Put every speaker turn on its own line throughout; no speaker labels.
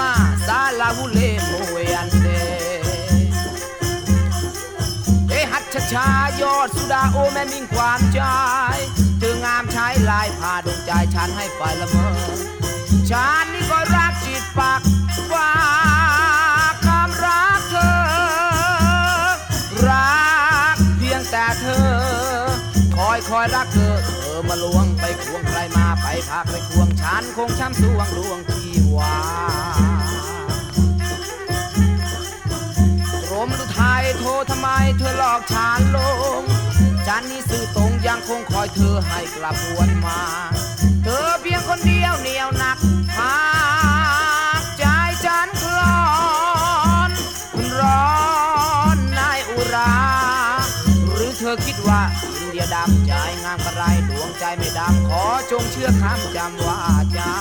มาซาลาวุเลโมเวอันเดเอหัดชะชายอดสุดาโอแม่มิ่งความใจเธองามใช้ลายพาดวงใจฉันให้ไปละเมอฉันนี่ก็รักจิตปักฝากคำรักเธอ รักเพียงแต่เธอ คอยคอยรักเธอ อมาลวงไปควงใครมาไปพักไปควงฉันคงช้ำสวงลวงที่วากรมดูไทยโทรทำไมเธอหลอกฉันลงจันนี่สื่อตรงยังคงคอยเธอให้กลับวนมา เธอเพียงคนเดียวเหนียวหนักหากใจฉันคลอนร้อนในอุรา หรือเธอคิดว่า เดียดำใจงามกระไรดวงใจไม่ดำขอจงเชื่อคำจำว่าจา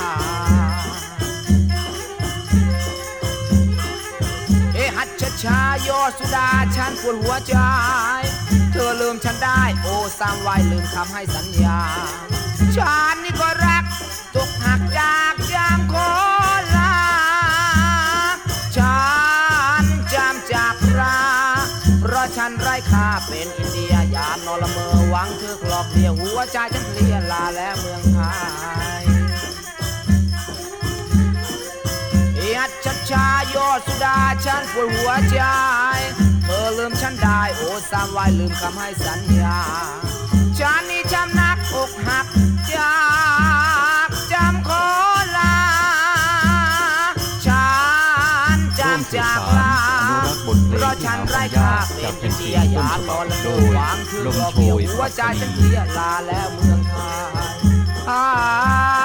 เอหัดชชายอดสุดาฉันปวดหัวใจ เธอลืมฉันได้ โอ้สามไว้ลืมคำให้สัญญาฉัน ราะฉันไร้ค่าเป็นอินเดียยามนอนละเมอหวังเธอกลอกเดียวหัวใจฉันเพลียลาแล้วเมืองไทยยัดชัดชายอดสุดาฉันปวดหัวใจ เธอลืมฉันได้โอ้สามไว้ลืมคำให้สัญญา ฉันนี่ช้ำนักอกหัก ร่วมสืบสารอนุรักษ์บทเพลงที่หาฟังยากจากเป็นเพลงต้นฉบับโดยลมโชยปัตตานีลาแล้วเมืองไทย